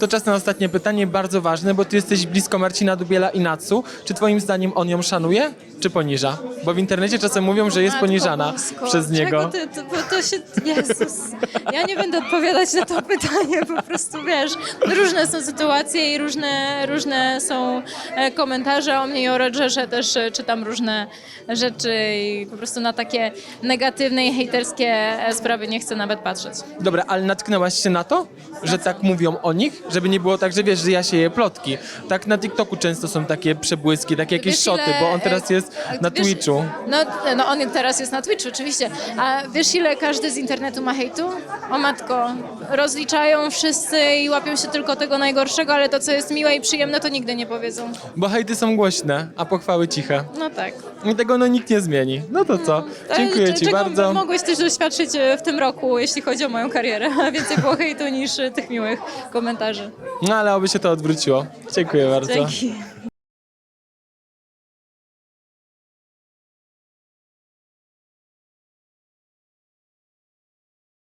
To czas na ostatnie pytanie, bardzo ważne, bo ty jesteś blisko Marcina Dubiela i Natsu. Czy twoim zdaniem on ją szanuje, czy poniża? Bo w internecie czasem mówią, że jest Matko poniżana Bosko, przez niego. Czego ty, to, bo to się... Jezus. Ja nie będę odpowiadać na to pytanie, po prostu wiesz, różne są sytuacje i różne, różne są e, komentarze o mnie i o Rogerze też e, czytam różne rzeczy i po prostu na takie negatywne i hejterskie e, sprawy nie chcę nawet patrzeć. Dobra, ale natknęłaś się na to, że tak mówią o nich? Żeby nie było tak, że wiesz, że ja sieję plotki. Tak na TikToku często są takie przebłyski, takie jakieś Wiesz, szoty, ile, bo on teraz jest na wiesz, Twitchu. No, no on teraz jest na Twitchu, oczywiście. A wiesz ile każdy z internetu ma hejtu? O matko, rozliczają wszyscy i łapią się tylko tego najgorszego, ale to co jest miłe i przyjemne to nigdy nie powiedzą. Bo hejty są głośne, a pochwały ciche. No tak. I tego no nikt nie zmieni. No to co? Dziękuję ci czego bardzo. mogłeś też doświadczyć e, w tym roku, jeśli chodzi o moją karierę. Więcej było hejtu niż e, tych miłych komentarzy. No ale oby się to odwróciło. Dziękuję bardzo. Dzięki.